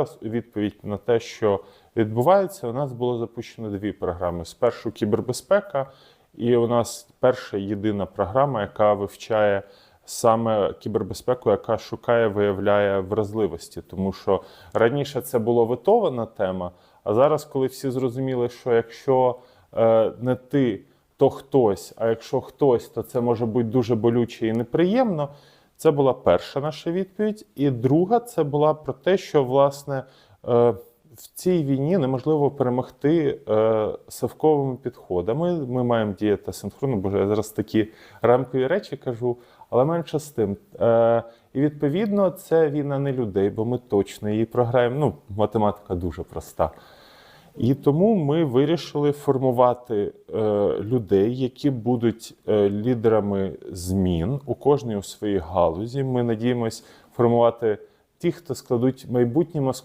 зараз у відповідь на те, що відбувається, у нас було запущено дві програми: спершу кібербезпека, і у нас перша єдина програма, яка вивчає саме кібербезпеку, яка шукає, виявляє вразливості. Тому що раніше це була ветована тема, а зараз, коли всі зрозуміли, що якщо е, не ти, то хтось, а якщо хтось, то це може бути дуже болюче і неприємно. Це була перша наша відповідь. І друга це була про те, що власне е, в цій війні неможливо перемогти е, совковими підходами. Ми маємо діяти синхронно, бо я зараз такі рамкові речі кажу, але менше з тим. Е, і відповідно це війна не людей, бо ми точно її програємо. Ну, математика дуже проста. І тому ми вирішили формувати е, людей, які будуть е, лідерами змін у кожній у своїй галузі. Ми надіємось формувати ті, хто складуть майбутнє Москви.